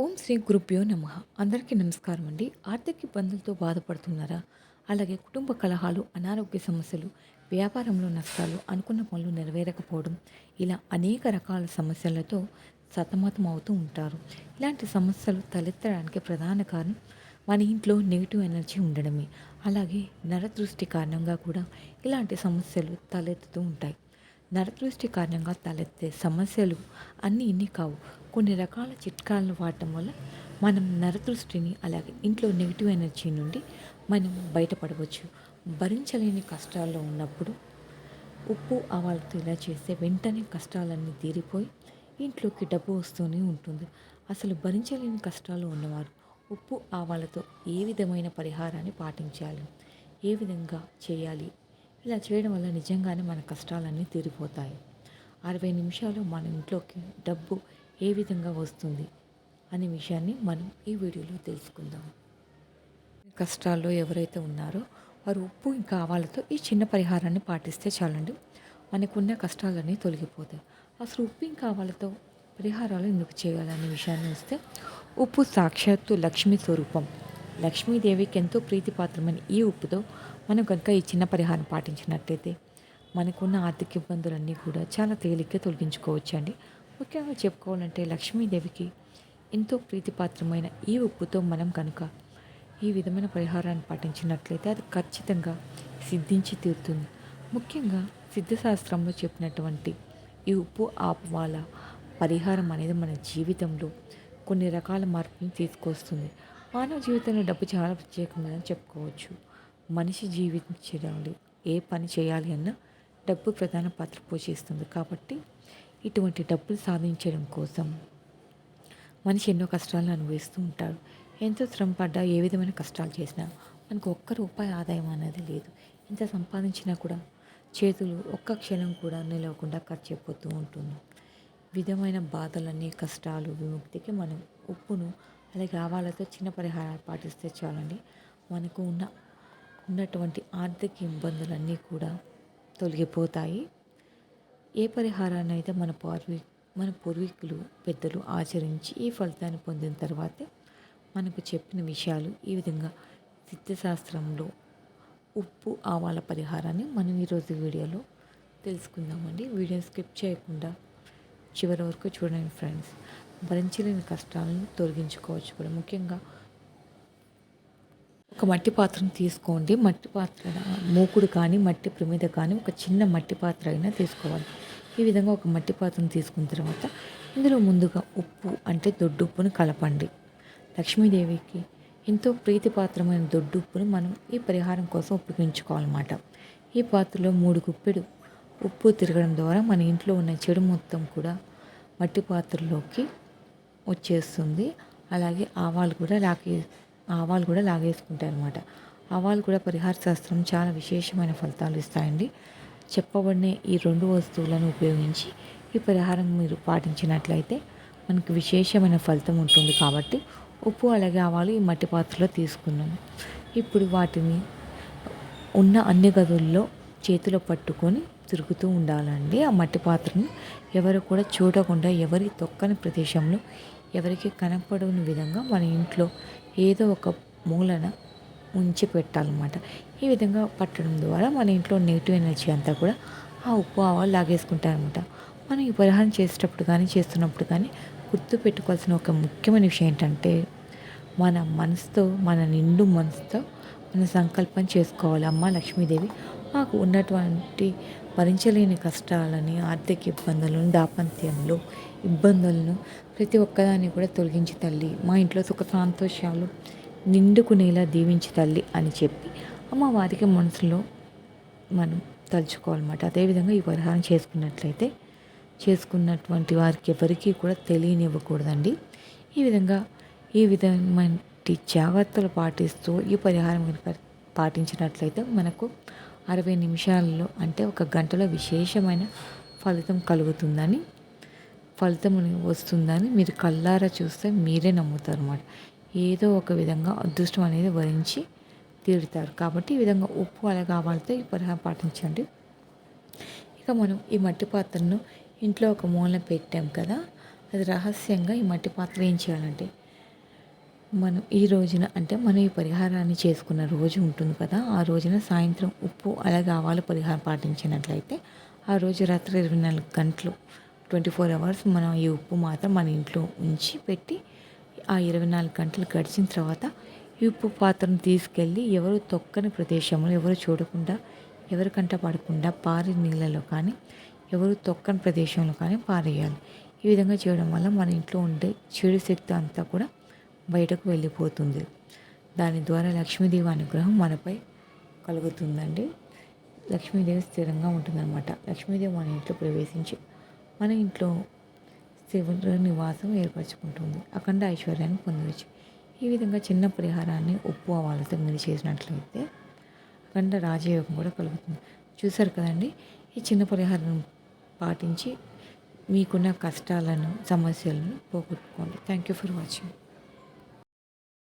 ఓం శ్రీ గురుభ్యో నమ. అందరికీ నమస్కారం అండి. ఆర్థిక ఇబ్బందులతో బాధపడుతున్నారా? అలాగే కుటుంబ కలహాలు అనారోగ్య సమస్యలు వ్యాపారంలో నష్టాలు అనుకున్న పనులు నెరవేరకపోవడం ఇలా అనేక రకాల సమస్యలతో సతమతం అవుతూ ఉంటారు. ఇలాంటి సమస్యలు తలెత్తడానికి ప్రధాన కారణం మన ఇంట్లో నెగిటివ్ ఎనర్జీ ఉండడమే. అలాగే నరదృష్టి కారణంగా కూడా ఇలాంటి సమస్యలు తలెత్తుతూ ఉంటాయి. నరదృష్టి కారణంగా తలెత్తే సమస్యలు అన్నీ ఇన్ని కావు. కొన్ని రకాల చిట్కాలను వాడటం వల్ల మనం నరదృష్టిని అలాగే ఇంట్లో నెగిటివ్ ఎనర్జీ నుండి మనం బయటపడవచ్చు. భరించలేని కష్టాల్లో ఉన్నప్పుడు ఉప్పు ఆవాలతో ఇలా చేస్తే వెంటనే కష్టాలన్నీ తీరిపోయి ఇంట్లోకి డబ్బు వస్తూనే ఉంటుంది. అసలు భరించలేని కష్టాలు ఉన్నవారు ఉప్పు ఆవాలతో ఏ విధమైన పరిహారాన్ని పాటించాలి? ఏ విధంగా చేయాలి? ఇలా చేయడం వల్ల నిజంగానే మన కష్టాలన్నీ తీరిపోతాయి. అరవై నిమిషాలు మన ఇంట్లోకి డబ్బు ఏ విధంగా వస్తుంది అనే విషయాన్ని మనం ఈ వీడియోలో తెలుసుకుందాం. కష్టాల్లో ఎవరైతే ఉన్నారో వారు ఉప్పు ఇంకా ఆవాలతో ఈ చిన్న పరిహారాన్ని పాటిస్తే చాలండి. మనకున్న కష్టాలన్నీ తొలగిపోతాయి. అసలు ఉప్పు ఇంకా ఆవాలతో పరిహారాలు ఎందుకు చేయాలనే విషయాన్ని వస్తే ఉప్పు సాక్షాత్తు లక్ష్మీ స్వరూపం. లక్ష్మీదేవికి ఎంతో ప్రీతిపాత్రమైన ఈ ఉప్పుతో మనం కనుక ఈ చిన్న పరిహారం పాటించినట్లయితే మనకున్న ఆర్థిక ఇబ్బందులన్నీ కూడా చాలా తేలిగ్గా తొలగించుకోవచ్చండి. ముఖ్యంగా చెప్పుకోవాలంటే లక్ష్మీదేవికి ఎంతో ప్రీతిపాత్రమైన ఈ ఉప్పుతో మనం కనుక ఈ విధమైన పరిహారాన్ని పాటించినట్లయితే అది ఖచ్చితంగా సిద్ధించి తీరుతుంది. ముఖ్యంగా సిద్ధశాస్త్రంలో చెప్పినటువంటి ఈ ఉప్పు ఆపవాల పరిహారం అనేది మన జీవితంలో కొన్ని రకాల మార్పులను తీసుకొస్తుంది. మానవ జీవితంలో డబ్బు చాలా ప్రత్యేకమైన చెప్పుకోవచ్చు. మనిషి జీవించడాలి ఏ పని చేయాలి అన్నా డబ్బు ప్రధాన పాత్ర పోషిస్తుంది. కాబట్టి ఇటువంటి డబ్బులు సాధించడం కోసం మనిషి ఎన్నో కష్టాలను అనుభవిస్తూ ఉంటాడు. ఎంతో శ్రమ పడ్డా ఏ విధమైన కష్టాలు చేసినా మనకు ఒక్క రూపాయి ఆదాయం అనేది లేదు. ఎంత సంపాదించినా కూడా చేతులు ఒక్క క్షణం కూడా నిలవకుండా ఖర్చు అయిపోతూ ఉంటుంది. విధమైన బాధలన్నీ కష్టాలు విముక్తికి మనం ఉప్పును అలాగే ఆవాలతో చిన్న పరిహారాలు పాటిస్తే చాలండి. మనకు ఉన్న ఉన్నటువంటి ఆర్థిక ఇబ్బందులన్నీ కూడా తొలగిపోతాయి. ఏ పరిహారాన్ని అయితే మన పూర్వీ మన పూర్వీకులు పెద్దలు ఆచరించి ఈ ఫలితాన్ని పొందిన తర్వాతే మనకు చెప్పిన విషయాలు ఈ విధంగా సిద్ధశాస్త్రంలో ఉప్పు ఆవాల పరిహారాన్ని మనం ఈరోజు వీడియోలో తెలుసుకుందామండి. వీడియో స్కిప్ చేయకుండా చివరి వరకు చూడండి ఫ్రెండ్స్. భరించలేని కష్టాలను తొలగించుకోవచ్చు కూడా. ముఖ్యంగా ఒక మట్టి పాత్రను తీసుకోండి. మట్టి పాత్ర మూకుడు కానీ మట్టి ప్రమిద కానీ ఒక చిన్న మట్టి పాత్ర అయినా తీసుకోవాలి. ఈ విధంగా ఒక మట్టి పాత్రను తీసుకున్న తర్వాత ఇందులో ముందుగా ఉప్పు అంటే దొడ్డుప్పును కలపండి. లక్ష్మీదేవికి ఎంతో ప్రీతిపాత్రమైన దొడ్డుప్పును మనం ఈ పరిహారం కోసం ఉపయోగించుకోవాలన్నమాట. ఈ పాత్రలో మూడు గుప్పెడు ఉప్పు తిరగడం ద్వారా మన ఇంట్లో ఉన్న చెడు మొత్తం కూడా మట్టి పాత్రలోకి వచ్చేస్తుంది. అలాగే ఆవాలు కూడా లాగే ఆవాలు కూడా లాగేసుకుంటాయన్నమాట. ఆవాలు కూడా పరిహార శాస్త్రం చాలా విశేషమైన ఫలితాలు ఇస్తాయండి. చెప్పబడిన ఈ రెండు వస్తువులను ఉపయోగించి ఈ పరిహారం మీరు పాటించినట్లయితే మనకు విశేషమైన ఫలితం ఉంటుంది కాబట్టి ఉప్పు అలాగే ఆవాలు ఈ మట్టి పాత్రలో తీసుకున్నాను ఇప్పుడు వాటిని ఉన్న అన్ని గదుల్లో చేతిలో పట్టుకొని తిరుగుతూ ఉండాలండి. ఆ మట్టి పాత్రను ఎవరు కూడా చూడకుండా ఎవరి తొక్కని ప్రదేశంలో ఎవరికి కనపడని విధంగా మన ఇంట్లో ఏదో ఒక మూలన ఉంచి పెట్టాలన్నమాట. ఈ విధంగా పట్టడం ద్వారా మన ఇంట్లో నెగిటివ్ ఎనర్జీ అంతా కూడా ఆ ఉప్పు ఆవాలు లాగేసుకుంటారనమాట మనం ఈ పరిహారం చేసేటప్పుడు కానీ చేస్తున్నప్పుడు కానీ గుర్తు పెట్టుకోవాల్సిన ఒక ముఖ్యమైన విషయం ఏంటంటే మన మనసుతో మన నిండు మనసుతో మన సంకల్పం చేసుకోవాలి. అమ్మ లక్ష్మీదేవి మాకు ఉన్నటువంటి భరించలేని కష్టాలని ఆర్థిక ఇబ్బందులను దాపంత్యంలో ఇబ్బందులను ప్రతి ఒక్కదాన్ని కూడా తొలగించి తల్లి మా ఇంట్లో సుఖ సంతోషాలు నిండుకునేలా దీవించి తల్లి అని చెప్పి అమ్మవారికి మనసులో మనం తలుచుకోవాలన్నమాట. అదేవిధంగా ఈ పరిహారం చేసుకున్నట్లయితే చేసుకున్నటువంటి వారికి ఎవరికీ కూడా తెలియనివ్వకూడదండి. ఈ విధంగా ఈ విధమైన జాగ్రత్తలు పాటిస్తూ ఈ పరిహారం పాటించినట్లయితే మనకు అరవై నిమిషాలలో అంటే ఒక గంటలో విశేషమైన ఫలితం కలుగుతుందని ఫలితం వస్తుందని మీరు కళ్ళారా చూస్తే మీరే నమ్ముతారు అన్నమాట ఏదో ఒక విధంగా అదృష్టం అనేది వరించి తీరుతారు. కాబట్టి ఈ విధంగా ఉప్పు అలా ఆవాలతో ఈ పరిహారం పాటించండి. ఇక మనం ఈ మట్టి పాత్రను ఇంట్లో ఒక మూలన పెట్టాం కదా అది రహస్యంగా ఈ మట్టి పాత్ర ఏం చేయాలంటే మనం ఈ రోజున అంటే మనం ఈ పరిహారాన్ని చేసుకున్న రోజు ఉంటుంది కదా ఆ రోజున సాయంత్రం ఉప్పు అలాగే ఆవాలు పరిహారం పాటించినట్లయితే ఆ రోజు రాత్రి ఇరవై నాలుగు గంటలు ట్వంటీ ఫోర్ అవర్స్ మనం ఈ ఉప్పు మాత్రం మన ఇంట్లో ఉంచి పెట్టి ఆ ఇరవై నాలుగు గంటలు గడిచిన తర్వాత ఈ ఉప్పు పాత్రను తీసుకెళ్ళి ఎవరు తొక్కని ప్రదేశంలో ఎవరు చూడకుండా ఎవరి కంట పడకుండా పారి నీళ్ళలో కానీ ఎవరు తొక్కని ప్రదేశంలో కానీ పారేయాలి. ఈ విధంగా చేయడం వల్ల మన ఇంట్లో ఉండే చెడు శక్తి అంతా కూడా బయటకు వెళ్ళిపోతుంది. దాని ద్వారా లక్ష్మీదేవి అనుగ్రహం మనపై కలుగుతుందండి. లక్ష్మీదేవి స్థిరంగా ఉంటుందన్నమాట. లక్ష్మీదేవి మన ఇంట్లో ప్రవేశించి మన ఇంట్లో శివుడు నివాసం ఏర్పరచుకుంటుంది. అఖండ ఐశ్వర్యాన్ని పొందవచ్చు. ఈ విధంగా చిన్న పరిహారాన్ని ఉప్పు ఆవాలతో మీరు చేసినట్లయితే అఖండ రాజయోగం కూడా కలుగుతుంది. చూసారు కదండి? ఈ చిన్న పరిహారం పాటించి మీకున్న కష్టాలను సమస్యలను పోగొట్టుకోండి. Thank you for watching